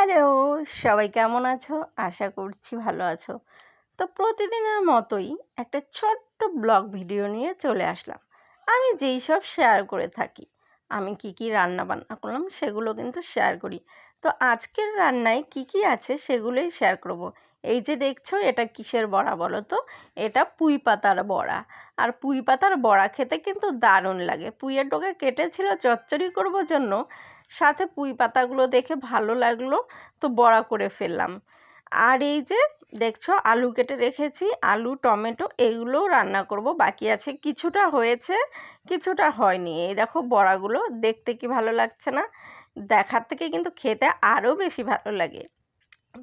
Hello, সবাই কেমন আছো? আশা করছি ভালো আছো। তো প্রতিদিনের মতোই একটা ছোট্ট ব্লগ ভিডিও নিয়ে চলে আসলাম। আমি যেই সব শেয়ার করে থাকি, আমি কি কি রান্না বান্না করলাম সেগুলো কিন্তু শেয়ার করি। তো আজকের রান্নায় কি কি আছে সেগুলোই শেয়ার করব। এই যে দেখছ, এটা কিসের বড়া বলো তো? এটা পুঁই পাতার বড়া। আর পুঁই পাতার বড়া খেতে কিন্তু দারুণ লাগে। পুঁইয়ের ডোকে কেটেছিল, চচ্চড়ি করব জন্য সাথে পুঁই পাতাগুলো দেখে ভালো লাগল, তো বড়া করে ফেললাম। আর এই যে দেখছ, আলু কেটে রেখেছি, আলু, টমেটো এগুলোও রান্না করব, বাকি আছে কিছুটা হয়েছে, কিছুটা হয়নি। এই দেখো বড়াগুলো দেখতে কি ভালো লাগছে না? দেখার থেকে কিন্তু খেতে আরও বেশি ভালো লাগে।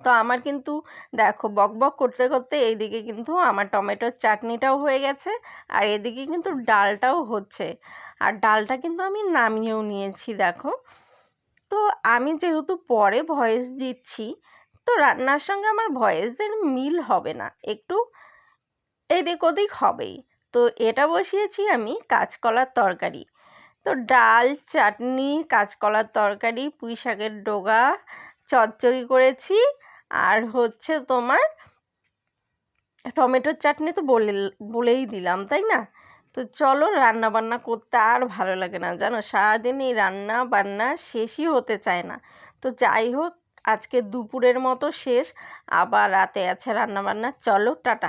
তো আমার কিন্তু দেখো বক বক করতে করতে এইদিকে কিন্তু আমার টমেটোর চাটনিটাও হয়ে গেছে, আর এদিকে কিন্তু ডালটাও হচ্ছে। আর ডালটা কিন্তু আমি নামিয়েও নিয়েছি, দেখো। তো আমি যেহেতু পরে ভয়েস দিচ্ছি, তো রান্নার সঙ্গে আমার ভয়েসের মিল হবে না। একটু এদিক ওদিক হবেই। তো এটা বসিয়েছি আমি কাঁচকলার তরকারি। তো ডাল, চাটনি, কাঁচকলার তরকারি, পুঁই শাকের ডোগা, চচ্চড়ি করেছি। আর হচ্ছে তোমার টমেটোর চাটনি তো বলে বলেই দিলাম, তাই না? তো চলো রান্না বান্না করতে আর ভালো লাগে না। জানো সারাদিন এই রান্না বান্না শেষই হতে চায় না। তো যাই হোক, আজকে দুপুরের মতো শেষ, আবার রাতে আছে রান্না বান্না চলো, টাটা।